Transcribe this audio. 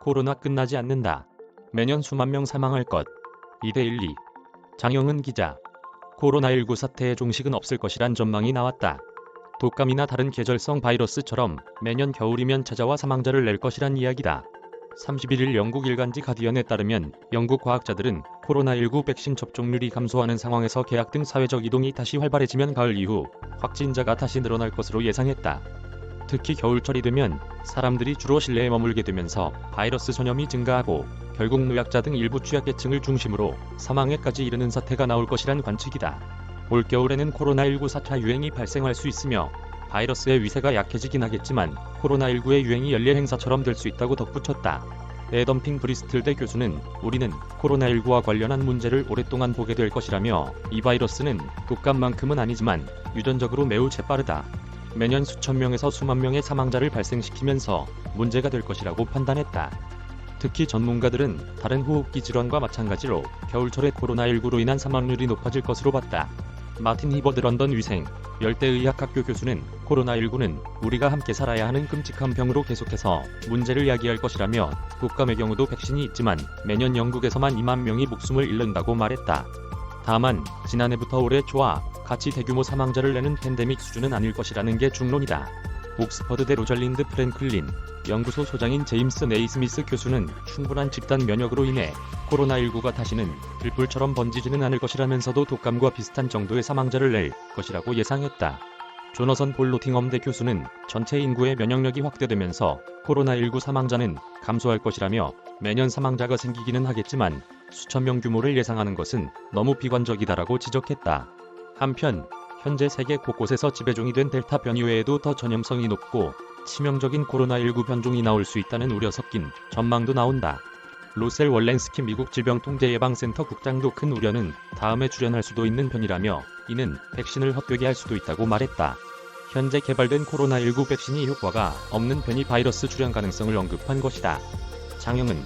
코로나 끝나지 않는다. 매년 수만 명 사망할 것. 2대12. 장영은 기자. 코로나19 사태의 종식은 없을 것이란 전망이 나왔다. 독감이나 다른 계절성 바이러스처럼 매년 겨울이면 찾아와 사망자를 낼 것이란 이야기다. 31일 영국 일간지 가디언에 따르면 영국 과학자들은 코로나19 백신 접종률이 감소하는 상황에서 계약 등 사회적 이동이 다시 활발해지면 가을 이후 확진자가 다시 늘어날 것으로 예상했다. 특히 겨울철이 되면 사람들이 주로 실내에 머물게 되면서 바이러스 전염이 증가하고 결국 노약자 등 일부 취약계층을 중심으로 사망에까지 이르는 사태가 나올 것이란 관측이다. 올겨울에는 코로나19 4차 유행이 발생할 수 있으며 바이러스의 위세가 약해지긴 하겠지만 코로나19의 유행이 연례 행사처럼 될 수 있다고 덧붙였다. 에덤핑 브리스틀대 교수는 우리는 코로나19와 관련한 문제를 오랫동안 보게 될 것이라며 이 바이러스는 독감만큼은 아니지만 유전적으로 매우 재빠르다. 매년 수천 명에서 수만 명의 사망자를 발생시키면서 문제가 될 것이라고 판단했다. 특히 전문가들은 다른 호흡기 질환과 마찬가지로 겨울철에 코로나19로 인한 사망률이 높아질 것으로 봤다. 마틴 히버드 런던 위생 열대의학학교 교수는 코로나19는 우리가 함께 살아야 하는 끔찍한 병으로 계속해서 문제를 야기할 것이라며 독감의 경우도 백신이 있지만 매년 영국에서만 2만 명이 목숨을 잃는다고 말했다. 다만 지난해부터 올해 초와 같이 대규모 사망자를 내는 팬데믹 수준은 아닐 것이라는 게 중론이다. 옥스퍼드대 로잘린드 프랭클린 연구소 소장인 제임스 네이스미스 교수는 충분한 집단 면역으로 인해 코로나19가 다시는 들불처럼 번지지는 않을 것이라면서도 독감과 비슷한 정도의 사망자를 낼 것이라고 예상했다. 조너선 볼로팅엄대 교수는 전체 인구의 면역력이 확대되면서 코로나19 사망자는 감소할 것이라며 매년 사망자가 생기기는 하겠지만 수천 명 규모를 예상하는 것은 너무 비관적이다라고 지적했다. 한편 현재 세계 곳곳에서 지배종이 된 델타 변이 외에도 더 전염성이 높고 치명적인 코로나19 변종이 나올 수 있다는 우려 섞인 전망도 나온다. 로셀 월렌스키 미국 질병통제예방센터 국장도 큰 우려는 다음에 출현할 수도 있는 변이라며 이는 백신을 헛되게 할 수도 있다고 말했다. 현재 개발된 코로나19 백신이 효과가 없는 변이 바이러스 출현 가능성을 언급한 것이다. 장영은